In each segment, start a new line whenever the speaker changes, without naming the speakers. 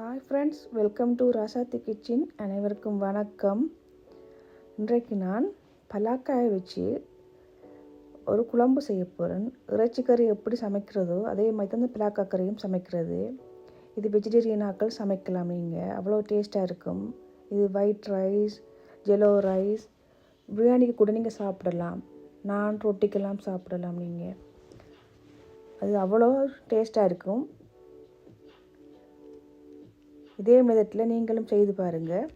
Hi friends welcome to Rasathi kitchen அனைவருக்கும் வணக்கம். இன்றைக்கு நான் பலாக்காயை வச்சு ஒரு குழம்பு செய்ய போகிறேன் இறைச்சி கறி எப்படி சமைக்கிறதோ அதே மாதிரி தான் இந்த பலாக்கா கறியும் சமைக்கிறது. இது வெஜிடேரியனாக்கள் சமைக்கலாம் நீங்கள் அவ்வளோ டேஸ்ட்டாக இருக்கும். இது ஒயிட் ரைஸ் ஜெலோ ரைஸ் பிரியாணிக்கு கூட நீங்கள் சாப்பிடலாம். நான் ரொட்டிக்கெல்லாம் சாப்பிடலாம் நீங்கள் அது அவ்வளோ டேஸ்ட்டாக இருக்கும். இதே மெதட்டில் நீங்களும் செய்து பாருங்கள்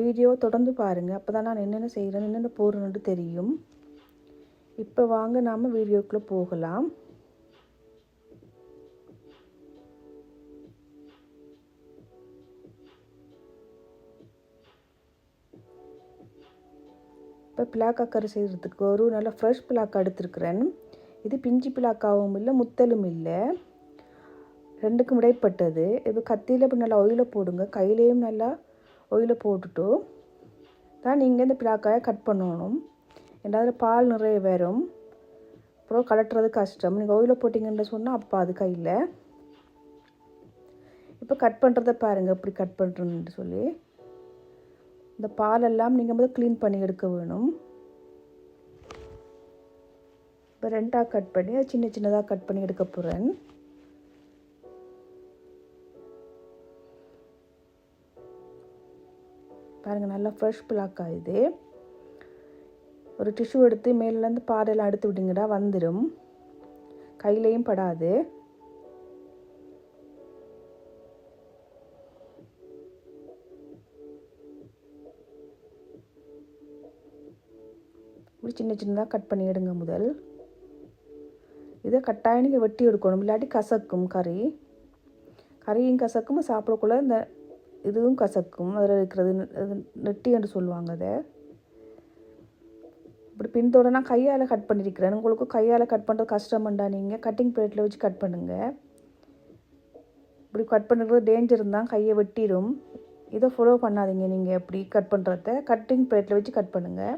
வீடியோ தொடர்ந்து பாருங்கள் அப்போ தான் நான் என்னென்ன செய்கிறேன் என்னென்ன போடுறேன்னு தெரியும். இப்போ வாங்க நாம் வீடியோக்குள்ளே போகலாம். இப்போ பிளாக்கா கறி செய்கிறதுக்கு ஒரு நல்ல ஃப்ரெஷ் பிளாக் எடுத்துருக்குறேன். இது பிஞ்சு பிளாக்காகவும் இல்லை முத்தலும் இல்லை. ரெண்டுக்கும் இடைப்பட்டது. இப்போ கத்தியில் இப்போ நல்லா ஒயில போடுங்க. கையிலையும் நல்லா ஒயில போட்டுட்டு தான் நீங்கள் இந்த பிளாக்காயை கட் பண்ணணும். ரெண்டாவது பால் நிறைய வரும். அப்புறம் கலட்டுறது கஷ்டம். நீங்கள் ஒயில போட்டிங்கன்னு சொன்னால் அப்போ அது கையில். இப்போ கட் பண்ணுறத பாருங்கள் இப்படி கட் பண்ணுறேன்னு சொல்லி. இந்த பாலெல்லாம் நீங்கள் முதல் க்ளீன் பண்ணி எடுக்க வேணும். இப்போ ரெண்டாக கட் பண்ணி அதை சின்ன சின்னதாக கட் பண்ணி எடுக்க போகிறேன் பாருங்கள் நல்லா ஃப்ரெஷ் பிளாக்கா இது ஒரு டிஷ்யூ எடுத்து மேலேருந்து பாறையெல்லாம் எடுத்து விடுங்கடா வந்துடும் கையிலையும் படாது. இப்படி சின்ன சின்னதாக கட் பண்ணி எடுங்க முதல். இதை கட்டாயம் நீங்கள் வெட்டி எடுக்கணும் இல்லாட்டி கசக்கும் கறி. கறியும் கசக்கும் சாப்பிடக்குள்ள இந்த இதுவும் கசக்கும். அதில் இருக்கிறது நெட்டி என்று சொல்லுவாங்க அதை. இப்படி பின்தொடனா கையால் கட் பண்ணியிருக்கிறேன் உங்களுக்கு கையால் கட் பண்ணுறது கஷ்டமண்டா நீங்கள் கட்டிங் பிளேட்டில் வச்சு கட் பண்ணுங்கள் இப்படி கட் பண்ணுறது டேஞ்சர் தான். கையை வெட்டிடும் இதை ஃபாலோ பண்ணாதீங்க நீங்கள் எப்படி கட் பண்ணுறத கட்டிங் பிளேட்டில் வச்சு கட் பண்ணுங்கள்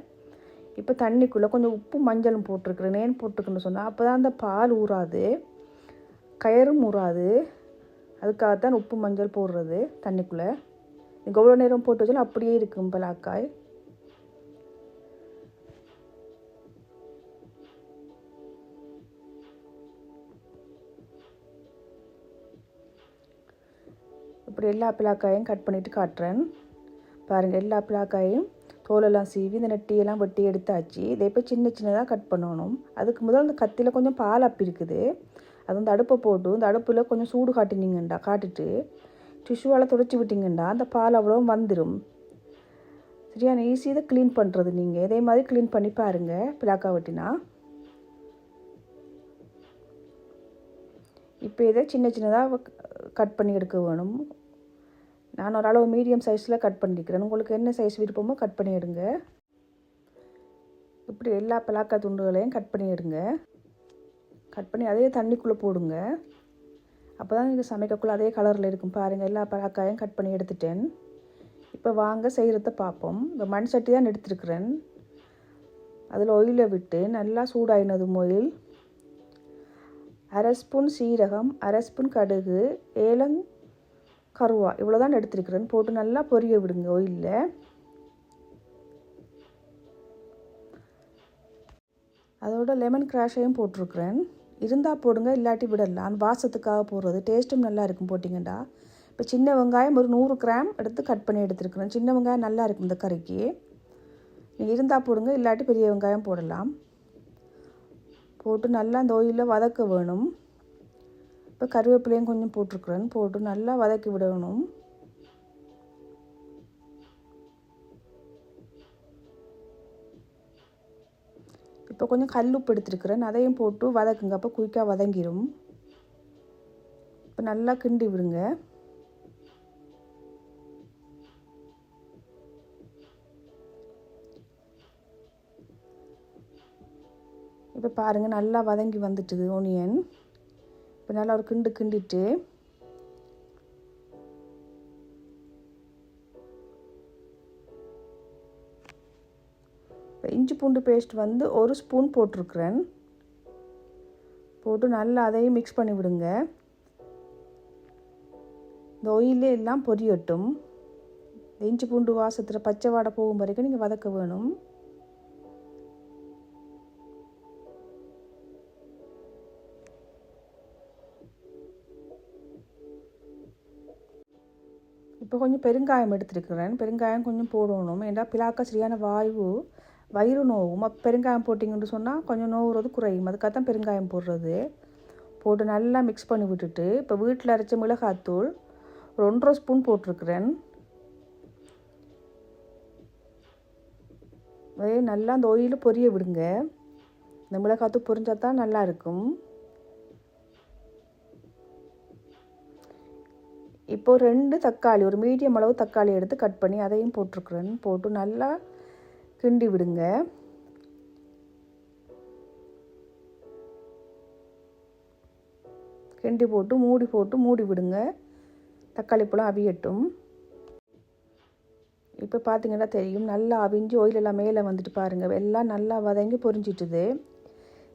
இப்போ தண்ணிக்குள்ளே கொஞ்சம் உப்பு மஞ்சளும் போட்டிருக்குறேன். ஏன் போட்டிருக்குன்னு சொன்னால் அப்போ தான் அந்த பால் ஊறாது. கயரும் ஊறாது. அதுக்காகத்தான் உப்பு மஞ்சள் போடுறது தண்ணிக்குள்ளே. நீங்கள் எவ்வளோ நேரம் போட்டு வச்சாலும் அப்படியே இருக்கும் பலாக்காய். இப்படி எல்லா பிளாக்காயும் கட் பண்ணிவிட்டு காட்டுறேன். பாருங்கள் எல்லா பிளாக்காயும் தோலெல்லாம் சீவி இந்த நெட்டியெல்லாம் வெட்டி எடுத்தாச்சு. இதை இப்போ சின்ன சின்னதாக கட் பண்ணணும். அதுக்கு முதல் அந்த கத்தியில் கொஞ்சம் பால் அப்பி இருக்குது அது வந்து அடுப்பை போட்டு இந்த அடுப்பில் கொஞ்சம் சூடு காட்டினீங்கண்டா காட்டிட்டு டிஷ்யூவால் துடைச்சி விட்டிங்கண்டா அந்த பால் அவ்வளோ வந்துடும் சரியான ஈஸி இதை க்ளீன் பண்ணுறது நீங்கள் இதே மாதிரி க்ளீன் பண்ணி பாருங்கள் பிளாக்கா வெட்டினா. இப்போ இதை சின்ன சின்னதாக கட் பண்ணி எடுக்க வேணும். நான் ஒரு அளவு மீடியம் சைஸில் கட் பண்ணிக்கிறேன். உங்களுக்கு என்ன சைஸ் விருப்பமோ கட் பண்ணி எடுங்க. இப்படி எல்லா பிளாக்கா துண்டுகளையும் கட் பண்ணி எடுங்க. கட் பண்ணி அதே தண்ணிக்குள்ளே போடுங்க. அப்போ தான் நீங்கள் சமைக்கக்குள்ளே அதே கலரில் இருக்கும். பாருங்கள் எல்லா பழக்காயும் கட் பண்ணி எடுத்துட்டேன். இப்போ வாங்க செய்கிறத பார்ப்போம். இந்த மண் சட்டி தான் எடுத்துருக்குறேன். அதில் ஒயிலை விட்டு நல்லா சூடாயினதும் ஒயில் அரை ஸ்பூன் சீரகம் அரை ஸ்பூன் கடுகு ஏலங் கருவா இவ்வளோ தான் எடுத்துருக்குறேன். போட்டு நல்லா பொரிய விடுங்க ஒயிலில் அதோட லெமன் கிராஷையும் போட்டிருக்குறேன். இருந்தால் போடுங்க இல்லாட்டி விடலாம் அந்த வாசத்துக்காக போடுறது. டேஸ்ட்டும் நல்லா இருக்கும் போட்டிங்கண்டா. இப்போ சின்ன வெங்காயம் ஒரு நூறு கிராம் எடுத்து கட் பண்ணி எடுத்துருக்குறேன். சின்ன வெங்காயம் நல்லா இருக்கும் இந்த கறிக்கு. நீங்கள் இருந்தால் போடுங்க இல்லாட்டி பெரிய வெங்காயம் போடலாம். போட்டு நல்லா அந்த ஓயிலில் வதக்க வேணும். இப்போ கருவேப்பிலையும் கொஞ்சம் போட்டிருக்குறேன். போட்டு நல்லா வதக்கி விடணும். இப்போ கொஞ்சம் கல் உப்பு எடுத்துருக்குறேன். அதையும் போட்டு வதக்குங்க. அப்போ குயிக்காக வதங்கிடும் இப்போ நல்லா கிண்டி விடுங்க. இப்போ பாருங்கள் நல்லா வதங்கி வந்துட்டுது. ஓனியன் இப்போ நல்லா ஒரு கிண்டு கிண்டிட்டு இஞ்சி பூண்டு பேஸ்ட் வந்து ஒரு ஸ்பூன் போட்டிருக்குறேன். போட்டு நல்லா அதையும் மிக்ஸ் பண்ணி விடுங்க. இந்த ஒயிலே எல்லாம் பொரியட்டும். இந்த இஞ்சி பூண்டு வாசத்தில் பச்சை வாடை போகும் வரைக்கும் நீங்கள் வதக்க வேணும். இப்போ கொஞ்சம் பெருங்காயம் எடுத்துருக்கிறேன். பெருங்காயம் கொஞ்சம் போடணும். ஏன்னா பிளாக்க சரியான வாய்வு. வயிறு நோவும் பெருங்காயம் போட்டிங்கன்னு சொன்னால் கொஞ்சம் நோவுறது குறையும். அதுக்காக தான் பெருங்காயம் போடுறது. போட்டு நல்லா மிக்ஸ் பண்ணி விட்டுட்டு இப்போ வீட்டில் அரைச்ச மிளகாத்தூள் ஒரு ஒன்றரை ஸ்பூன் போட்டிருக்கிறேன். அதே நல்லா அந்த ஒயில் பொரிய விடுங்க. இந்த மிளகாத்தூள் பொரிஞ்சா தான் நல்லாயிருக்கும் இப்போது இப்போ ரெண்டு தக்காளி ஒரு மீடியம் அளவு தக்காளி எடுத்து கட் பண்ணி அதையும் போட்டிருக்குறேன். போட்டு நல்லா கிண்டி விடுங்க. கிண்டி போட்டு மூடி போட்டு மூடி விடுங்க. தக்காளி பழம் அவியட்டும். இப்போ பார்த்தீங்கன்னா தெரியும் நல்லா அவிஞ்சு ஒயிலெல்லாம் மேலே வந்துட்டு பாருங்கள் எல்லாம் நல்லா வதங்கி பொரிஞ்சிட்டுது.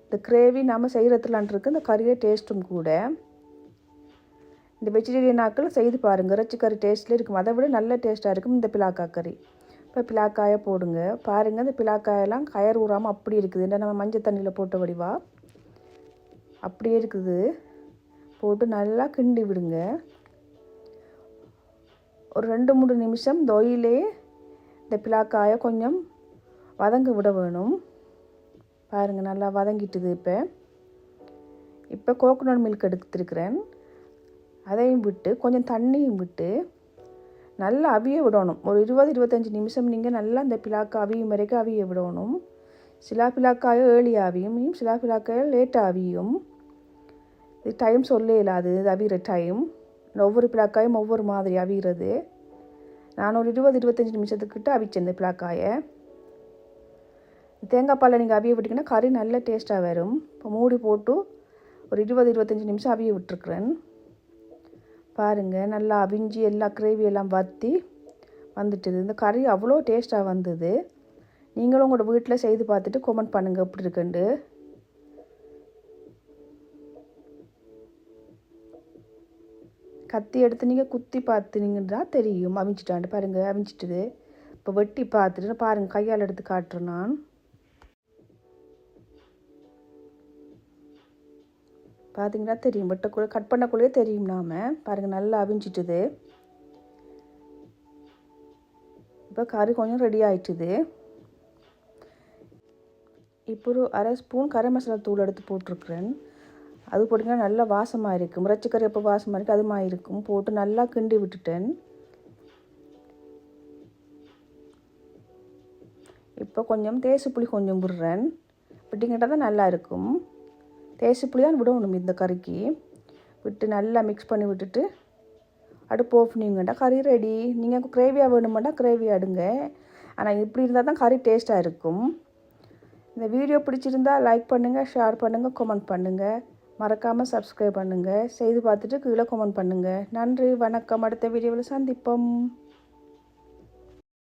இந்த கிரேவி நாம் செய்கிறதுலான் இந்த கறியே டேஸ்ட்டும் கூட. இந்த வெஜிடேரியன் ஆக்கள் செய்து பாருங்கள் இறைச்சி கறி டேஸ்ட்டில் இருக்கும். அதை விட நல்ல டேஸ்ட்டாக இருக்கும் இந்த பிலாக்கா கறி. இப்போ பிளாக்காயை போடுங்க. பாருங்கள் இந்த பிளாக்காயெல்லாம் கயர் ஊறாமல் அப்படி இருக்குது. இந்த நம்ம மஞ்சள் தண்ணியில் போட்ட வடிவா? அப்படியே இருக்குது. போட்டு நல்லா கிண்டி விடுங்க. ஒரு ரெண்டு மூணு நிமிஷம் தொயிலே இந்த பிளாக்காயை கொஞ்சம் வதங்க விட வேணும். பாருங்கள் நல்லா வதங்கிட்டுது இப்போ. இப்போ கோகோனட் மில்க் எடுத்துருக்கிறேன். அதையும் விட்டு கொஞ்சம் தண்ணியும் விட்டு நல்லா அவிய விடணும். ஒரு இருபது இருபத்தஞ்சி நிமிஷம் நீங்கள் நல்லா இந்த பிலாக்கா அவியும் வரைக்கும் அவிய விடணும். சிலா பிலாக்காயோ ஏழி ஆவியும் சிலா பிலாக்காயோ லேட்டாக அவியும் இது டைம் சொல்ல இல்லாது இது அவிகிற டைம் ஒவ்வொரு பிளாக்காயும் ஒவ்வொரு மாதிரி அவிகிறது நான் ஒரு இருபது இருபத்தஞ்சி நிமிஷத்துக்கிட்ட அவிச்சேன் இந்த பிளாக்காயை. தேங்காய் பாலில் நீங்கள் அவிய விட்டிங்கன்னா கறி நல்ல டேஸ்ட்டாக வரும். இப்போ மூடி போட்டு ஒரு இருபது இருபத்தஞ்சி நிமிஷம் அவிய விட்டுருக்குறேன். பாருங்கள் நல்லா அவிஞ்சி எல்லா கிரேவி எல்லாம் வற்றி வந்துட்டுது. இந்த கறி அவ்வளோ டேஸ்ட்டாக வந்தது. நீங்களும் உங்களோட வீட்டில் செய்து பார்த்துட்டு கமெண்ட் பண்ணுங்கள் எப்படி இருக்குண்டு கத்தி எடுத்து நீங்கள் குத்தி பார்த்துனீங்கன்னா தெரியும். அவிஞ்சிட்டாண்டு பாருங்கள் அவிஞ்சிட்டுது. இப்போ வெட்டி பார்த்துட்டு பாருங்கள் கையால் எடுத்து காட்டுறேன் நான். பார்த்தீங்கன்னா தெரியும். வெட்டக்குள்ளே கட் பண்ணக்குள்ளேயே தெரியும் நாம். பாருங்கள் நல்லா அவிஞ்சிட்டுது. இப்போ கறி கொஞ்சம் ரெடி ஆயிட்டுது. இப்போ ஒரு அரை ஸ்பூன் கரை மசாலா தூள் எடுத்து போட்டிருக்கிறேன். அது போட்டிங்கன்னா நல்லா வாசமாக இருக்கும் முறைச்சிக்கறி எப்போ வாசமாக இருக்குது அது மாதிரி இருக்கும். போட்டு நல்லா கிண்டி விட்டுட்டேன். இப்போ கொஞ்சம் தேசுப்புளி கொஞ்சம் விடுறேன். விட்டிங்கிட்ட தான் நல்லா இருக்கும். தேசி தான் விடணும் இந்த கறிக்கு. விட்டு நல்லா மிக்ஸ் பண்ணி விட்டுட்டு அடுப்பு ஆஃப் பண்ணிங்கண்டா கறி ரெடி நீங்கள் கிரேவியாக வேணுமெண்டா கிரேவி அடுங்க ஆனால் இப்படி இருந்தால் தான் கறி டேஸ்ட்டாக இருக்கும். இந்த வீடியோ பிடிச்சிருந்தா லைக் பண்ணுங்கள் ஷேர் பண்ணுங்கள் கமெண்ட் பண்ணுங்கள் மறக்காமல் சப்ஸ்கிரைப் பண்ணுங்கள் செய்து பார்த்துட்டு கீழே கமெண்ட் பண்ணுங்கள் நன்றி வணக்கம். அடுத்த வீடியோவில் சந்திப்போம்.